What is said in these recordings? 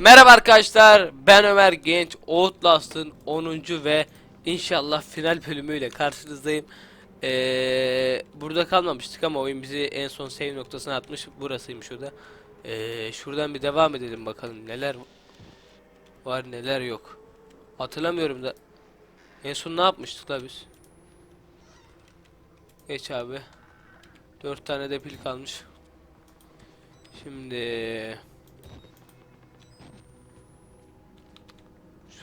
Merhaba arkadaşlar ben Ömer Genç Outlast'ın 10. ve inşallah final bölümüyle karşınızdayım. Ee, Burada kalmamıştık ama oyun bizi en son save noktasına atmış burasıymış o ee, Şuradan bir devam edelim bakalım neler var neler yok. Hatırlamıyorum da En son ne yapmıştık la biz? Geç abi 4 tane de pil kalmış. Şimdi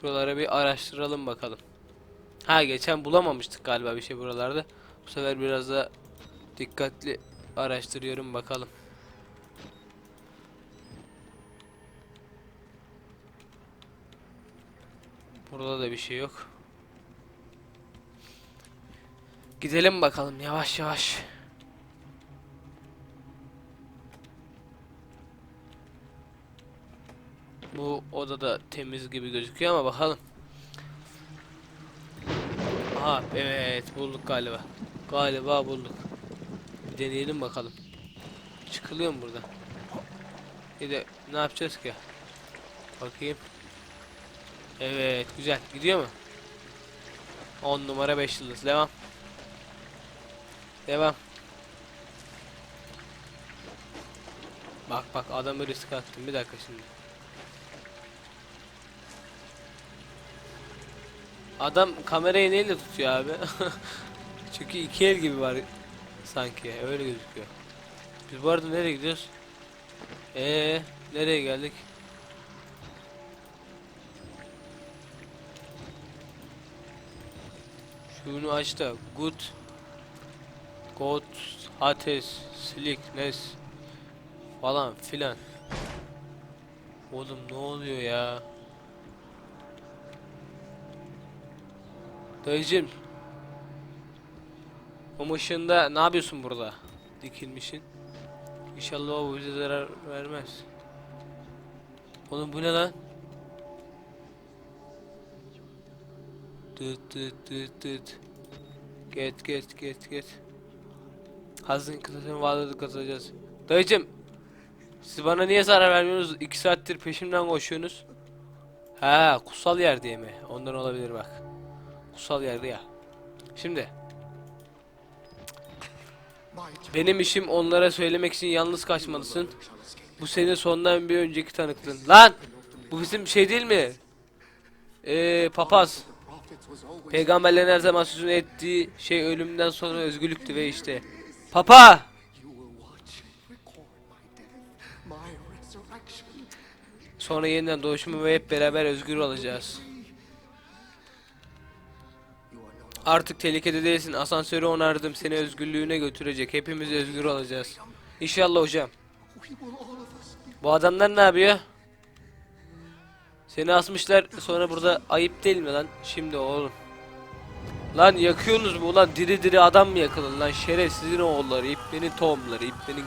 Şuralara bir araştıralım bakalım. Ha geçen bulamamıştık galiba bir şey buralarda. Bu sefer biraz da dikkatli araştırıyorum bakalım. Burada da bir şey yok. Gidelim bakalım yavaş yavaş. Bu odada temiz gibi gözüküyor ama bakalım. Aha evet bulduk galiba. Galiba bulduk. Bir deneyelim bakalım. Çıkılıyor mu burada? Bir de ne yapacağız ki? Bakayım. Evet güzel. Gidiyor mu? 10 numara 5 yıldız. Devam. Devam. Bak bak adamı risk attım. Bir dakika şimdi. Adam kamerayı neyle tutuyor abi? Çünkü iki el gibi var sanki öyle gözüküyor. Biz bu arada nereye gidiyoruz? Ee, nereye geldik? Şunu aç da good God Hates Slickness falan filan. Oğlum ne oluyor ya? Dayıcım. O ışığında ne yapıyorsun burada? Dikilmişin. İnşallah o bize zarar vermez. Oğlum bu ne lan? Dıt dıt dıt dıt. Get get get get. Hazın kılıcını varlığı kazanacağız. Dayıcım. Siz bana niye zarar vermiyorsunuz? 2 saattir peşimden koşuyorsunuz. Ha, kutsal yer diye mi? Ondan olabilir bak. Kutsal yerde ya. Şimdi benim işim onlara söylemek için yalnız kaçmalısın. Bu senin sondan bir önceki tanıklığın. Lan! Bu bizim şey değil mi? Eee papaz. Peygamberlerin her zaman sözünü ettiği şey ölümden sonra özgürlüktü ve işte. Papa! Sonra yeniden doğuşumu ve hep beraber özgür olacağız. Artık tehlikede değilsin. Asansörü onardım. Seni özgürlüğüne götürecek. Hepimiz özgür olacağız. İnşallah hocam. Bu adamlar ne yapıyor? Seni asmışlar sonra burada ayıp değil mi lan? Şimdi oğlum. Lan yakıyorsunuz mu ulan diri diri adam mı yakılır lan şerefsizin oğulları iplerin tohumları iplerin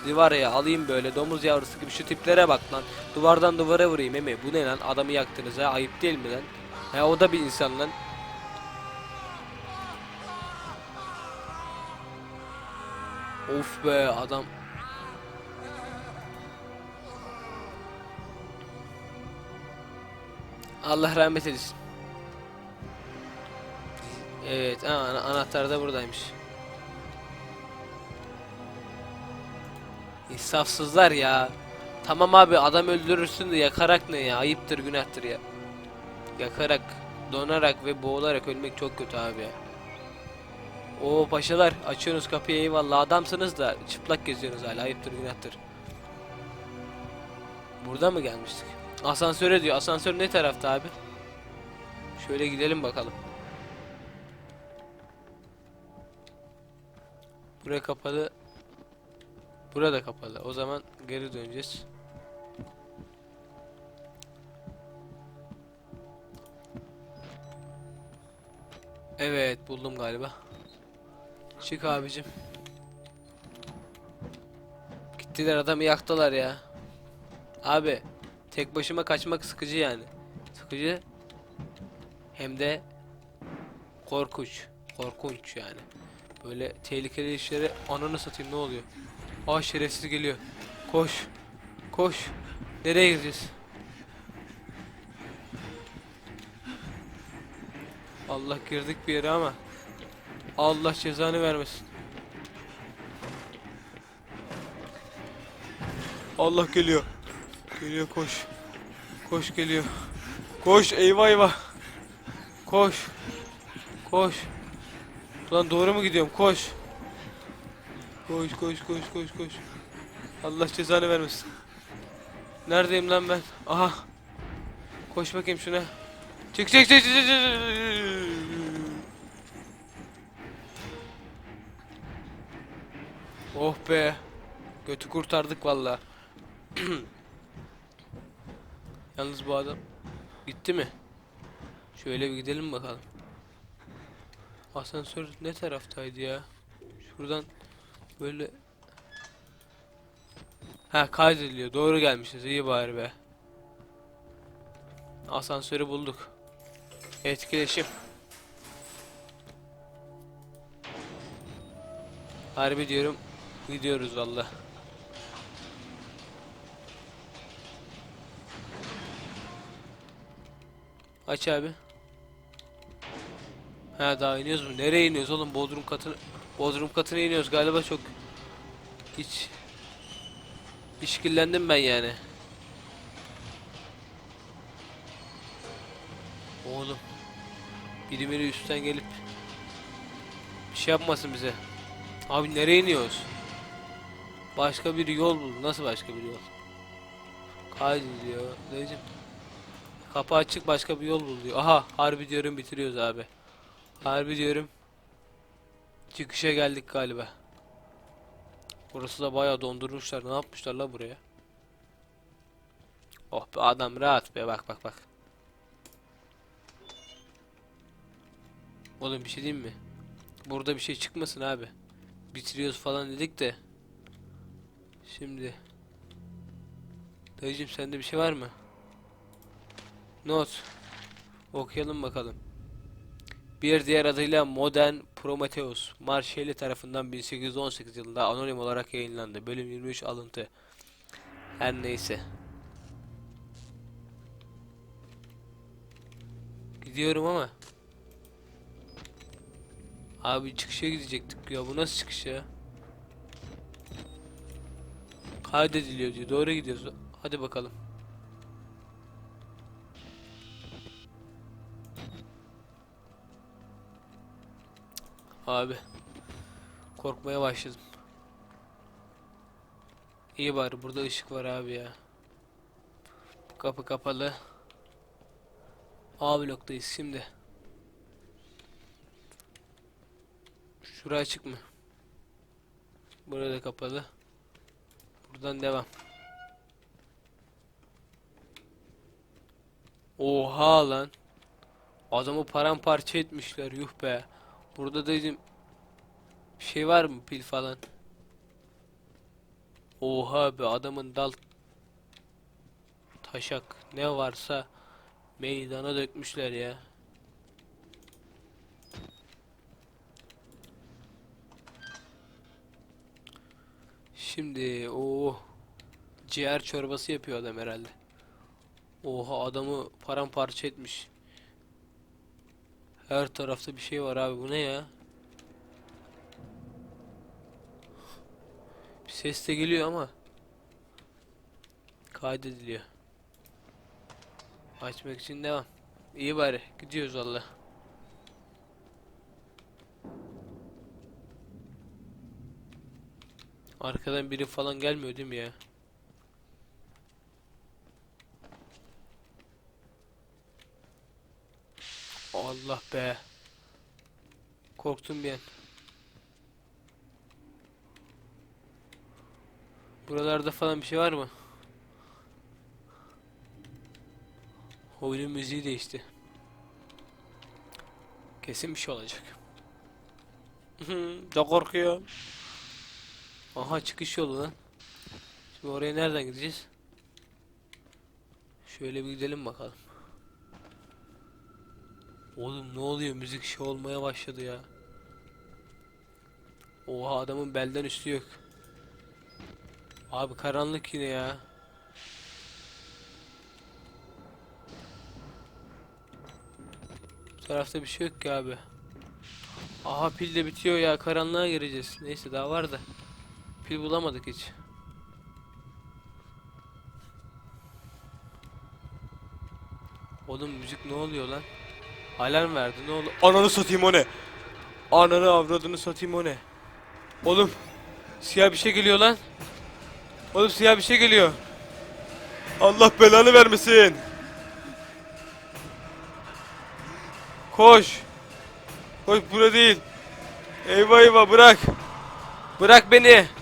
Sizi var ya alayım böyle domuz yavrusu gibi şu tiplere bak lan duvardan duvara vurayım eme bu ne lan adamı yaktınız ha ayıp değil mi lan Ha o da bir insan lan Of be adam. Allah rahmet eylesin. Evet, ana- anahtar da buradaymış. İnsafsızlar ya. Tamam abi adam öldürürsün de yakarak ne ya? Ayıptır, günahtır ya. Yakarak, donarak ve boğularak ölmek çok kötü abi ya. Oo paşalar açıyorsunuz kapıyı eyvallah adamsınız da çıplak geziyorsunuz hala ayıptır günahtır. Burada mı gelmiştik? Asansöre diyor. Asansör ne tarafta abi? Şöyle gidelim bakalım. Buraya kapalı. Burada kapalı. O zaman geri döneceğiz. Evet buldum galiba. Çık abicim. Gittiler adamı yaktılar ya. Abi tek başıma kaçmak sıkıcı yani. Sıkıcı hem de korkunç. Korkunç yani. Böyle tehlikeli işlere ananı satayım ne oluyor? Aa şerefsiz geliyor. Koş. Koş. Nereye gireceğiz? Allah girdik bir yere ama Allah cezanı vermesin. Allah geliyor. Geliyor koş. Koş geliyor. Koş eyvah eyvah. Koş. Koş. Ulan doğru mu gidiyorum? Koş. Koş koş koş koş koş. Allah cezanı vermesin. Neredeyim lan ben? Aha. Koş bakayım şuna. Çık çık çık çık çık, Oh be. Götü kurtardık valla. Yalnız bu adam gitti mi? Şöyle bir gidelim bakalım. Asansör ne taraftaydı ya? Şuradan böyle Ha kaydediliyor. Doğru gelmişiz. İyi bari be. Asansörü bulduk. Etkileşim. Harbi diyorum. Gidiyoruz valla. Aç abi. Ha daha iniyoruz mu? Nereye iniyoruz oğlum? Bodrum katına Bodrum katına iniyoruz galiba çok hiç işkillendim ben yani. Oğlum. Biri biri üstten gelip bir şey yapmasın bize. Abi nereye iniyoruz? Başka bir yol bul. Nasıl başka bir yol? Kaydediyor. Dayıcım. Kapı açık başka bir yol bul diyor. Aha harbi diyorum bitiriyoruz abi. Harbi diyorum. Çıkışa geldik galiba. Burası da bayağı dondurmuşlar. Ne yapmışlar la buraya? Oh be adam rahat be bak bak bak. Oğlum bir şey diyeyim mi? Burada bir şey çıkmasın abi. Bitiriyoruz falan dedik de. Şimdi. Dayıcım sende bir şey var mı? Not. Okuyalım bakalım. Bir diğer adıyla Modern Prometheus, Marshall tarafından 1818 yılında anonim olarak yayınlandı. Bölüm 23 alıntı. Her neyse. Gidiyorum ama. Abi çıkışa gidecektik ya. Bu nasıl çıkış ya? Kaydediliyor diyor. Doğru gidiyoruz. Hadi bakalım. Abi. Korkmaya başladım. İyi bari burada ışık var abi ya. Kapı kapalı. A bloktayız şimdi. Şura açık mı? Burada kapalı. Buradan devam. Oha lan. Adamı paramparça etmişler yuh be. Burada da dedim bir şey var mı pil falan? Oha be adamın dal taşak ne varsa meydana dökmüşler ya. Şimdi o ciğer çorbası yapıyor adam herhalde. Oha adamı paramparça etmiş. Her tarafta bir şey var abi bu ne ya? Bir ses de geliyor ama kaydediliyor. Açmak için devam. İyi bari gidiyoruz valla. Arkadan biri falan gelmiyor değil mi ya? Allah be. Korktum bir an. Buralarda falan bir şey var mı? Oyunun müziği değişti. Kesin bir şey olacak. da korkuyor. Aha çıkış yolu lan. Şimdi oraya nereden gideceğiz? Şöyle bir gidelim bakalım. Oğlum ne oluyor? Müzik şey olmaya başladı ya. Oha adamın belden üstü yok. Abi karanlık yine ya. Bu tarafta bir şey yok ki abi. Aha pil de bitiyor ya karanlığa gireceğiz. Neyse daha var da. Pil bulamadık hiç. Oğlum müzik ne oluyor lan? Alarm verdi ne oldu? Ananı satayım o ne? Ananı avradını satayım o ne? Oğlum siyah bir şey geliyor lan. Oğlum siyah bir şey geliyor. Allah belanı vermesin. Koş. Koş bura değil. Eyvah eyvah bırak. Bırak beni.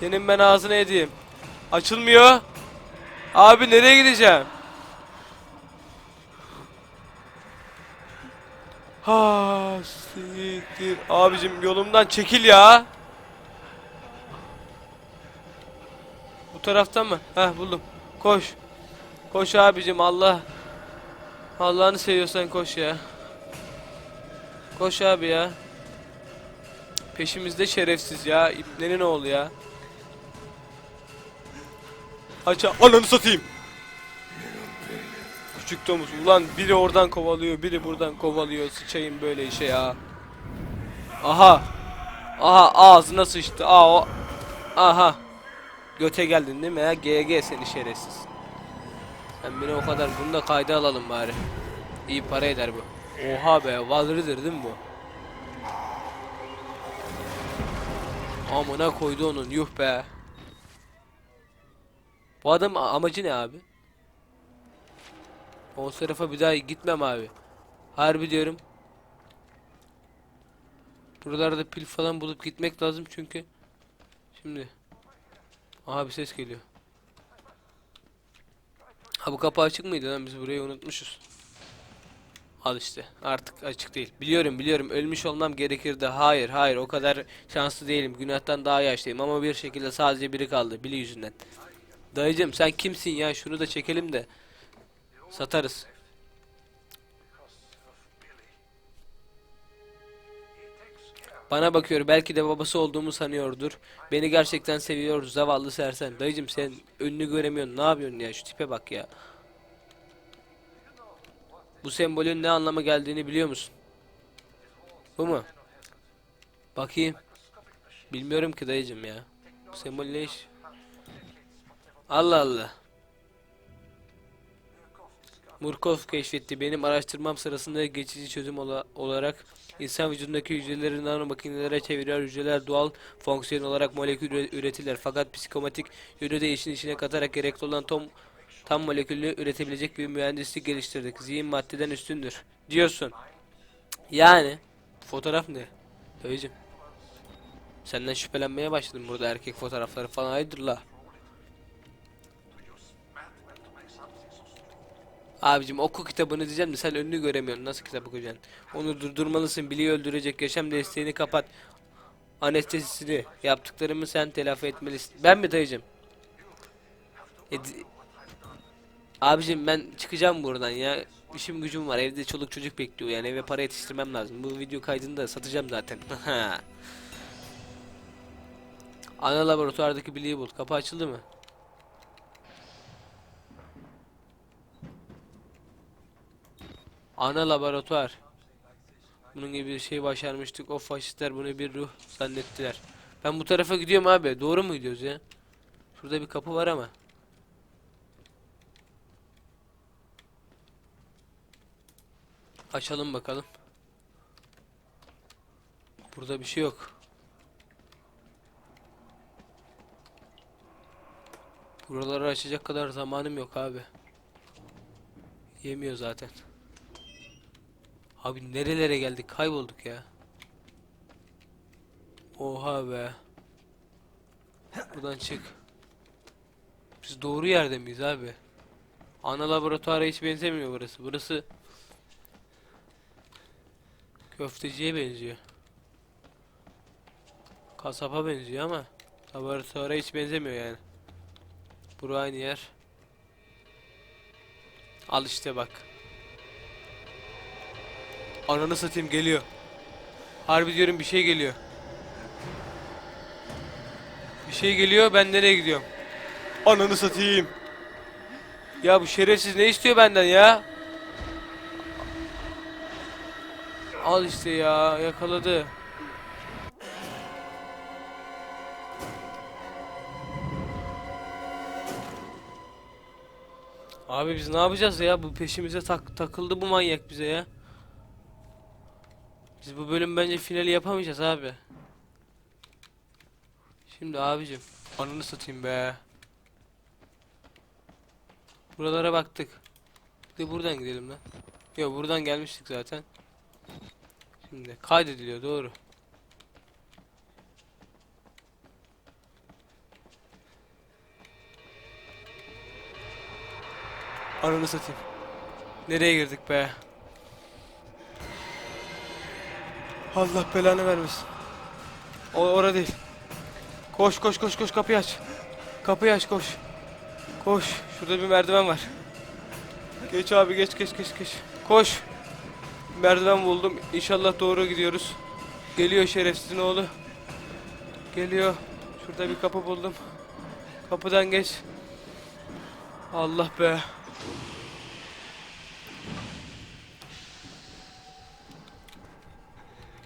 Senin ben ağzına edeyim. Açılmıyor. Abi nereye gideceğim? Ha siktir. Abicim yolumdan çekil ya. Bu taraftan mı? Heh buldum. Koş. Koş abicim Allah. Allah'ını seviyorsan koş ya. Koş abi ya. Peşimizde şerefsiz ya. İplerin oğlu ya. Aç ananı satayım. Küçük domuz. Ulan biri oradan kovalıyor, biri buradan kovalıyor. Sıçayım böyle işe ya. Aha. Aha ağzına sıçtı. Aa o. Aha. Göte geldin değil mi ya? GG seni şerefsiz. Sen beni o kadar bunu da kayda alalım bari. İyi para eder bu. Oha be, Valridir değil mi bu? Amına koydu onun, yuh be. Bu adam amacı ne abi? O tarafa bir daha gitmem abi. Harbi diyorum. Buralarda pil falan bulup gitmek lazım çünkü. Şimdi. Aha bir ses geliyor. Ha bu kapı açık mıydı lan biz burayı unutmuşuz. Al işte artık açık değil. Biliyorum biliyorum ölmüş olmam gerekirdi. Hayır hayır o kadar şanslı değilim. Günahtan daha yaşlıyım ama bir şekilde sadece biri kaldı. Bili yüzünden. Dayıcım sen kimsin ya şunu da çekelim de. Satarız. Bana bakıyor belki de babası olduğumu sanıyordur. Beni gerçekten seviyor zavallı sersen. Dayıcım sen önünü göremiyorsun ne yapıyorsun ya şu tipe bak ya. Bu sembolün ne anlama geldiğini biliyor musun? Bu mu? Bakayım. Bilmiyorum ki dayıcım ya. Bu sembol ne iş? Allah Allah. Murkov keşfetti. Benim araştırmam sırasında geçici çözüm ola- olarak insan vücudundaki hücreleri nano makinelere çeviriyor. Hücreler doğal fonksiyon olarak molekül üre- üretirler. Fakat psikomatik yönü de işin içine katarak gerekli olan tam, tam moleküllü üretebilecek bir mühendislik geliştirdik. Zihin maddeden üstündür. Diyorsun. Yani. Fotoğraf ne? Dayıcım. Senden şüphelenmeye başladım burada erkek fotoğrafları falan. Hayırdır la? Abicim oku kitabını diyeceğim de sen önünü göremiyorsun. Nasıl kitap okuyacaksın? Onu durdurmalısın. Bili'yi öldürecek. Yaşam desteğini kapat. Anestezisini. Yaptıklarımı sen telafi etmelisin. Ben mi dayıcım? E, Abicim ben çıkacağım buradan ya. İşim gücüm var. Evde çoluk çocuk bekliyor yani. Eve para yetiştirmem lazım. Bu video kaydını da satacağım zaten. Ana laboratuvardaki Billy'yi bul. Kapı açıldı mı? Ana laboratuvar. Bunun gibi bir şey başarmıştık. O faşistler bunu bir ruh zannettiler. Ben bu tarafa gidiyorum abi. Doğru mu gidiyoruz ya? Şurada bir kapı var ama. Açalım bakalım. Burada bir şey yok. Buraları açacak kadar zamanım yok abi. Yemiyor zaten. Abi nerelere geldik? Kaybolduk ya. Oha be. Buradan çık. Biz doğru yerde miyiz abi? Ana laboratuvara hiç benzemiyor burası. Burası köfteciye benziyor. Kasaba benziyor ama laboratuvara hiç benzemiyor yani. Bura aynı yer. Al işte bak. Ananı satayım geliyor. Harbi diyorum bir şey geliyor. Bir şey geliyor ben nereye gidiyorum? Ananı satayım. Ya bu şerefsiz ne istiyor benden ya? Al işte ya yakaladı. Abi biz ne yapacağız ya? Bu peşimize tak takıldı bu manyak bize ya. Biz bu bölüm bence finali yapamayacağız abi. Şimdi abicim ananı satayım be. Buralara baktık. De buradan gidelim lan. Yok buradan gelmiştik zaten. Şimdi kaydediliyor doğru. Ananı satayım. Nereye girdik be? Allah belanı vermesin. O orada değil. Koş koş koş koş kapıyı aç. Kapıyı aç koş. Koş. Şurada bir merdiven var. Geç abi geç geç geç geç. Koş. Merdiven buldum. İnşallah doğru gidiyoruz. Geliyor şerefsizin oğlu. Geliyor. Şurada bir kapı buldum. Kapıdan geç. Allah be.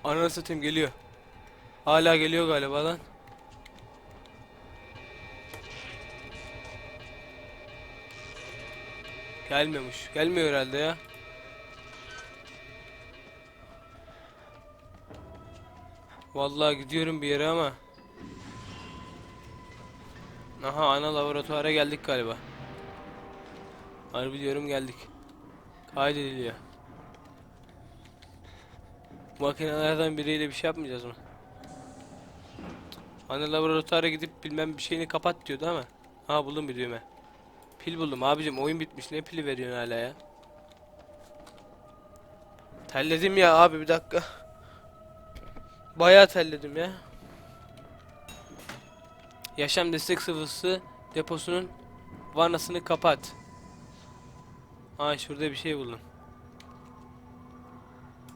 Ananı satayım geliyor. Hala geliyor galiba lan. Gelmiyormuş. Gelmiyor herhalde ya. Vallahi gidiyorum bir yere ama. Aha ana laboratuvara geldik galiba. Harbi diyorum geldik. Kaydediliyor. Makinelerden biriyle bir şey yapmayacağız mı? Ana laboratuvara gidip bilmem bir şeyini kapat diyordu ama. Ha buldum bir düğme. Pil buldum abicim oyun bitmiş ne pili veriyorsun hala ya? Terledim ya abi bir dakika. Bayağı terledim ya. Yaşam destek sıvısı deposunun vanasını kapat. Ha şurada bir şey buldum.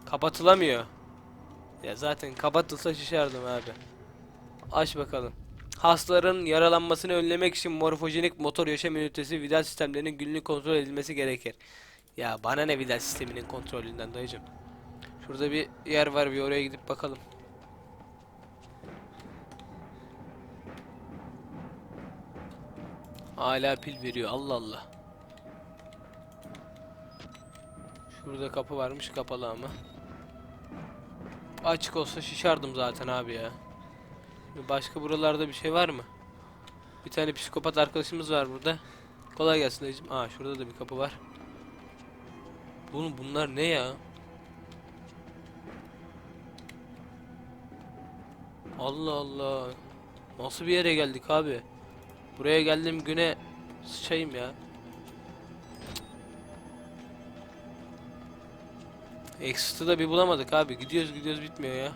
Kapatılamıyor. Ya zaten kapatılsa şişerdim abi. Aç bakalım. Hastaların yaralanmasını önlemek için morfojenik motor yaşam ünitesi vidal sistemlerinin günlük kontrol edilmesi gerekir. Ya bana ne vidal sisteminin kontrolünden dayıcım. Şurada bir yer var bir oraya gidip bakalım. Hala pil veriyor Allah Allah. Şurada kapı varmış kapalı ama. Açık olsa şişardım zaten abi ya. Başka buralarda bir şey var mı? Bir tane psikopat arkadaşımız var burada. Kolay gelsin dayıcım. Aa şurada da bir kapı var. Bunun bunlar ne ya? Allah Allah. Nasıl bir yere geldik abi? Buraya geldiğim güne sıçayım ya. Exit'ı da bir bulamadık abi. Gidiyoruz gidiyoruz bitmiyor ya.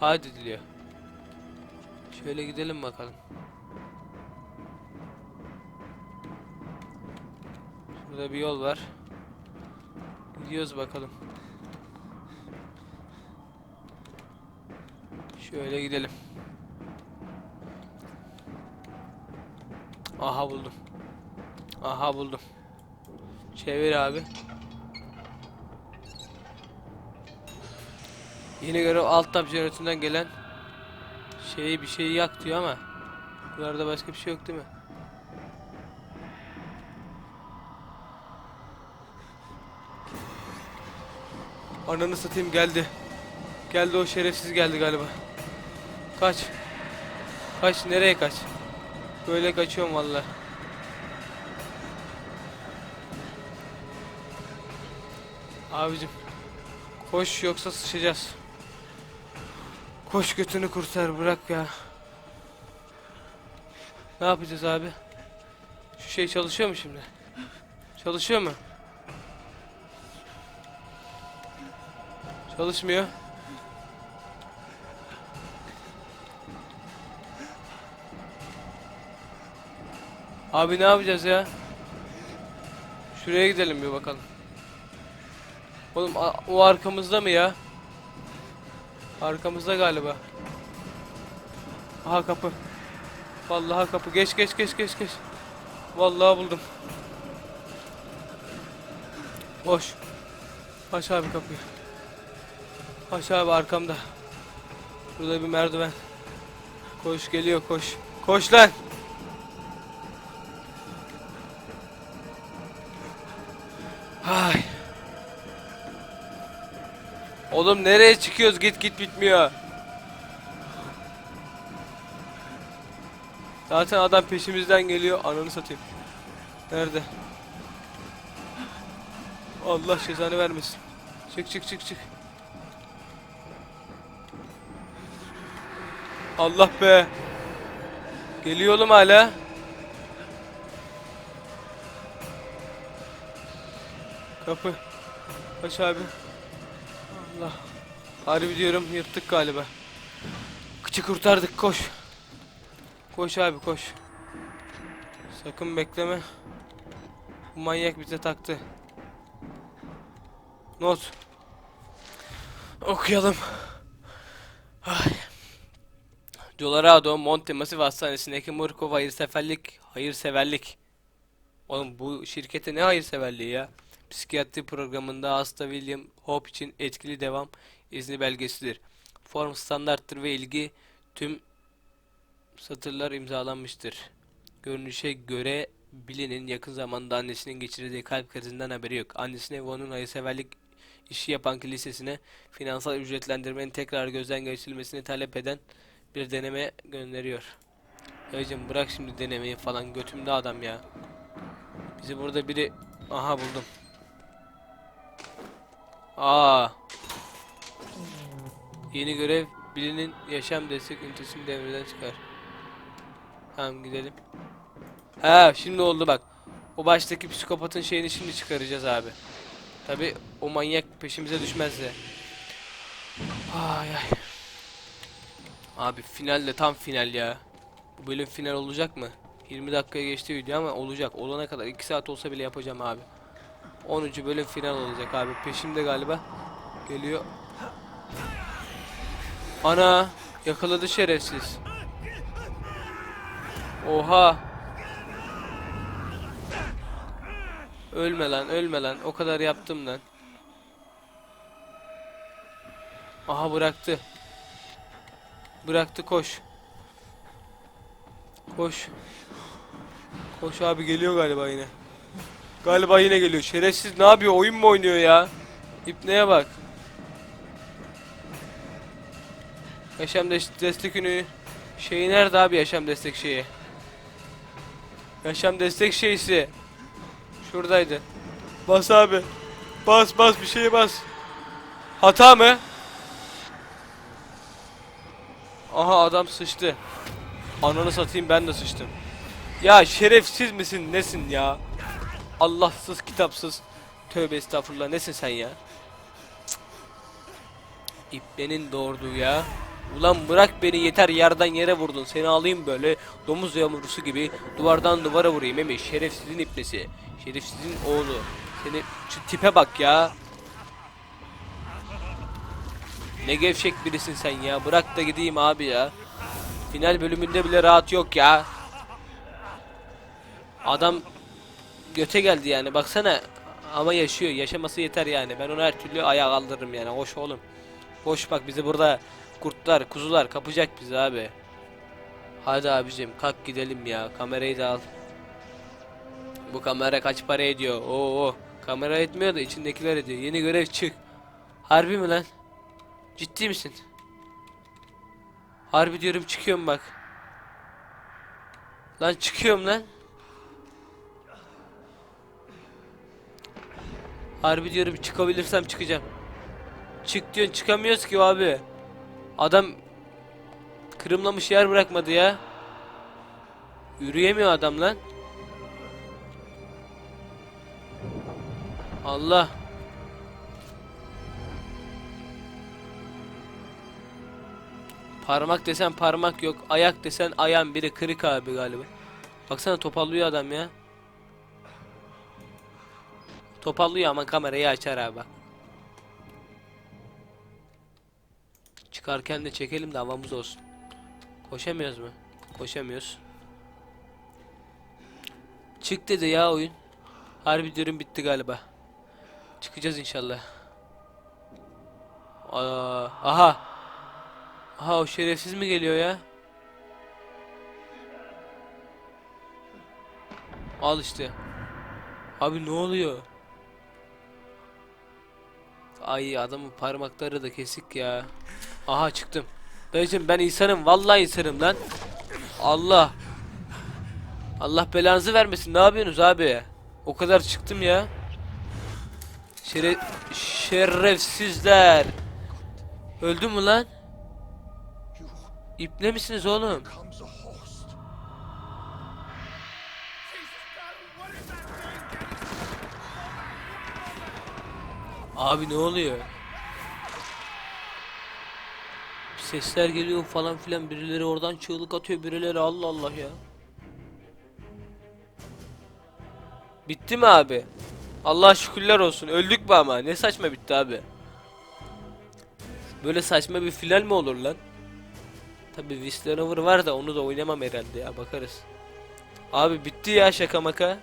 Kaydediliyor. Şöyle gidelim bakalım. Şurada bir yol var. Gidiyoruz bakalım. Şöyle gidelim. Aha buldum. Aha buldum. Çevir abi. Yeni görev alt tab jeneratöründen gelen şeyi bir şeyi yak diyor ama buralarda başka bir şey yok değil mi? Ananı satayım geldi. Geldi o şerefsiz geldi galiba. Kaç. Kaç nereye kaç? Böyle kaçıyorum valla. Abicim koş yoksa sıçacağız. Koş götünü kurtar bırak ya. Ne yapacağız abi? Şu şey çalışıyor mu şimdi? Çalışıyor mu? Çalışmıyor. Abi ne yapacağız ya? Şuraya gidelim bir bakalım. Oğlum o arkamızda mı ya? Arkamızda galiba. Aha kapı. Vallahi kapı. Geç geç geç geç geç. Vallahi buldum. Boş. Aç abi kapıyı. Aşağı abi arkamda. Burada bir merdiven. Koş geliyor koş. Koş lan. Oğlum nereye çıkıyoruz? Git git bitmiyor. Zaten adam peşimizden geliyor. Ananı satayım. Nerede? Allah cezanı vermesin. Çık çık çık çık. Allah be. Geliyor oğlum hala. Kapı. Aç abi. Allah. Harbi diyorum yırttık galiba. Kıçı kurtardık koş. Koş abi koş. Sakın bekleme. Bu manyak bize taktı. Not. Okuyalım. Ay. Colorado Monte Masif Hastanesi'ndeki Murkov hayırseverlik, hayırseverlik. Oğlum bu şirkete ne hayırseverliği ya? Psikiyatri programında hasta William Hope için etkili devam izni belgesidir. Form standarttır ve ilgi tüm satırlar imzalanmıştır. Görünüşe göre Billy'nin yakın zamanda annesinin geçirdiği kalp krizinden haberi yok. Annesine ve onun hayırseverlik işi yapan kilisesine finansal ücretlendirmenin tekrar gözden geçirilmesini talep eden bir deneme gönderiyor. Hacım bırak şimdi denemeyi falan götümde adam ya. Bizi burada biri... Aha buldum. Aa. Yeni görev Billy'nin yaşam destek ünitesini devreden çıkar. Tamam gidelim. Ha şimdi oldu bak. O baştaki psikopatın şeyini şimdi çıkaracağız abi. Tabi o manyak peşimize düşmezse. Ay ay. Abi finalde tam final ya. Bu bölüm final olacak mı? 20 dakikaya geçti video ama olacak. Olana kadar 2 saat olsa bile yapacağım abi. 10. bölüm final olacak abi. Peşimde galiba. Geliyor. Ana yakaladı şerefsiz. Oha. Ölme lan ölme lan. O kadar yaptım lan. Aha bıraktı. Bıraktı koş. Koş. Koş abi geliyor galiba yine. Galiba yine geliyor. Şerefsiz ne yapıyor? Oyun mu oynuyor ya? İpneye bak. Yaşam des- destek ünü şeyi nerede abi yaşam destek şeyi? Yaşam destek şeysi. Şuradaydı. Bas abi. Bas bas bir şeye bas. Hata mı? Aha adam sıçtı. Ananı satayım ben de sıçtım. Ya şerefsiz misin nesin ya? Allahsız kitapsız. Tövbe estağfurullah nesin sen ya? Cık. İbnenin doğurduğu ya. Ulan bırak beni yeter yerden yere vurdun. Seni alayım böyle domuz yavrusu gibi duvardan duvara vurayım emi. Şerefsizin ipnesi. Şerefsizin oğlu. Seni tipe bak ya. Ne gevşek birisin sen ya. Bırak da gideyim abi ya. Final bölümünde bile rahat yok ya. Adam göte geldi yani baksana. Ama yaşıyor. Yaşaması yeter yani. Ben onu her türlü ayağa kaldırırım yani. Hoş oğlum. Hoş bak bizi burada kurtlar, kuzular kapacak bizi abi. Hadi abicim kalk gidelim ya. Kamerayı da al. Bu kamera kaç para ediyor? Oo, kamera etmiyor da içindekiler ediyor. Yeni görev çık. Harbi mi lan? Ciddi misin? Harbi diyorum çıkıyorum bak. Lan çıkıyorum lan. Harbi diyorum çıkabilirsem çıkacağım. Çık diyorsun çıkamıyoruz ki abi. Adam kırımlamış yer bırakmadı ya. Yürüyemiyor adam lan. Allah. Parmak desen parmak yok. Ayak desen ayağın biri kırık abi galiba. Baksana topallıyor adam ya. Topallıyor ama kamerayı açar abi. Çıkarken de çekelim de havamız olsun. Koşamıyoruz mu? Koşamıyoruz. Çık dedi ya oyun. Harbi diyorum bitti galiba. Çıkacağız inşallah. Aa, aha. Aha o şerefsiz mi geliyor ya? Al işte. Abi ne oluyor? Ay adamın parmakları da kesik ya. Aha çıktım. Dayıcım ben insanım. Vallahi insanım lan. Allah. Allah belanızı vermesin. Ne yapıyorsunuz abi? O kadar çıktım ya. Şere şerefsizler. Öldü mü lan? İpne misiniz oğlum? Abi ne oluyor? Sesler geliyor falan filan birileri oradan çığlık atıyor birileri Allah Allah ya. Bitti mi abi? Allah şükürler olsun. Öldük mü ama? Ne saçma bitti abi. Böyle saçma bir final mi olur lan? Tabi Whistlerover var da onu da oynamam herhalde ya bakarız. Abi bitti ya şaka maka.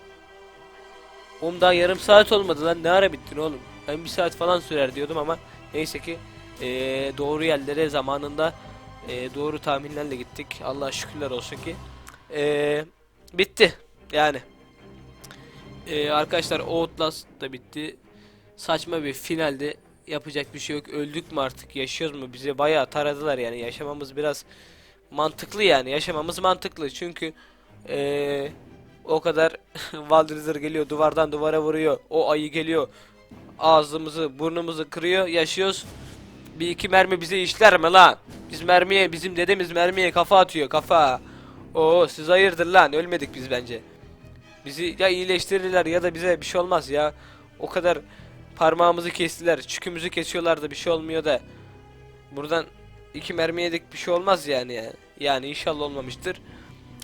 Oğlum daha yarım saat olmadı lan ne ara bittin oğlum? Ben bir saat falan sürer diyordum ama neyse ki eee, doğru yerlere zamanında eee, doğru tahminlerle gittik. Allah şükürler olsun ki. Eee, bitti yani. Eee, arkadaşlar Outlast da bitti. Saçma bir finaldi. Yapacak bir şey yok. Öldük mü artık? Yaşıyoruz mu? Bizi bayağı taradılar yani. Yaşamamız biraz mantıklı yani. Yaşamamız mantıklı. Çünkü eee, o kadar Waldrizer geliyor duvardan duvara vuruyor. O ayı geliyor. Ağzımızı burnumuzu kırıyor. Yaşıyoruz. Bir iki mermi bize işler mi lan? Biz mermiye bizim dedemiz mermiye kafa atıyor kafa. Oo siz hayırdır lan ölmedik biz bence. Bizi ya iyileştirirler ya da bize bir şey olmaz ya. O kadar parmağımızı kestiler. Çükümüzü kesiyorlar da bir şey olmuyor da. Buradan iki mermi yedik bir şey olmaz yani ya. Yani inşallah olmamıştır.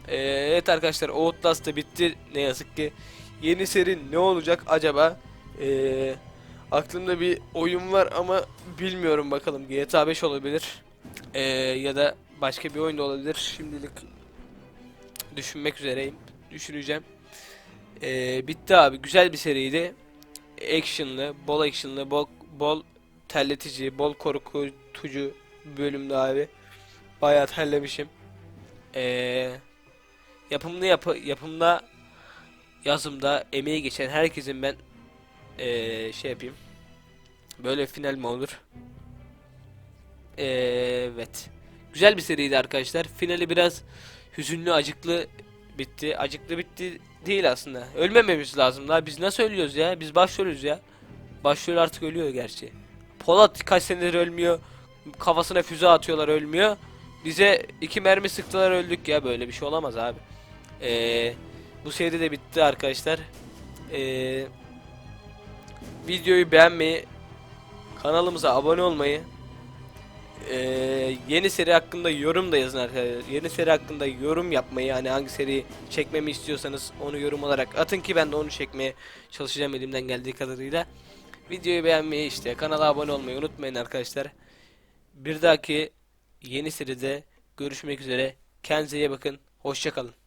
Ee, evet arkadaşlar Outlast da bitti ne yazık ki. Yeni seri ne olacak acaba? Ee, aklımda bir oyun var ama bilmiyorum bakalım. GTA 5 olabilir. Ee, ya da başka bir oyun da olabilir. Şimdilik düşünmek üzereyim. Düşüneceğim. Ee, bitti abi. Güzel bir seriydi. Action'lı, bol action'lı, bol, bol terletici, bol korkutucu bölümdü abi. Bayağı terlemişim. Ee, yapımda yapı yapımda yazımda emeği geçen herkesin ben ee, şey yapayım. Böyle final mi olur? Ee, evet. Güzel bir seriydi arkadaşlar. Finali biraz hüzünlü, acıklı bitti. Acıklı bitti değil aslında. Ölmememiz lazım daha. Biz nasıl ölüyoruz ya? Biz başrolüz ya. Başrol artık ölüyor gerçi. Polat kaç senedir ölmüyor. Kafasına füze atıyorlar ölmüyor. Bize iki mermi sıktılar öldük ya. Böyle bir şey olamaz abi. Ee, bu seri de bitti arkadaşlar. Ee, videoyu beğenmeyi, kanalımıza abone olmayı, ee, yeni seri hakkında yorum da yazın arkadaşlar. Yeni seri hakkında yorum yapmayı yani hangi seri çekmemi istiyorsanız onu yorum olarak atın ki ben de onu çekmeye çalışacağım elimden geldiği kadarıyla. Videoyu beğenmeyi işte kanala abone olmayı unutmayın arkadaşlar. Bir dahaki yeni seride görüşmek üzere. Kendinize iyi bakın. Hoşçakalın.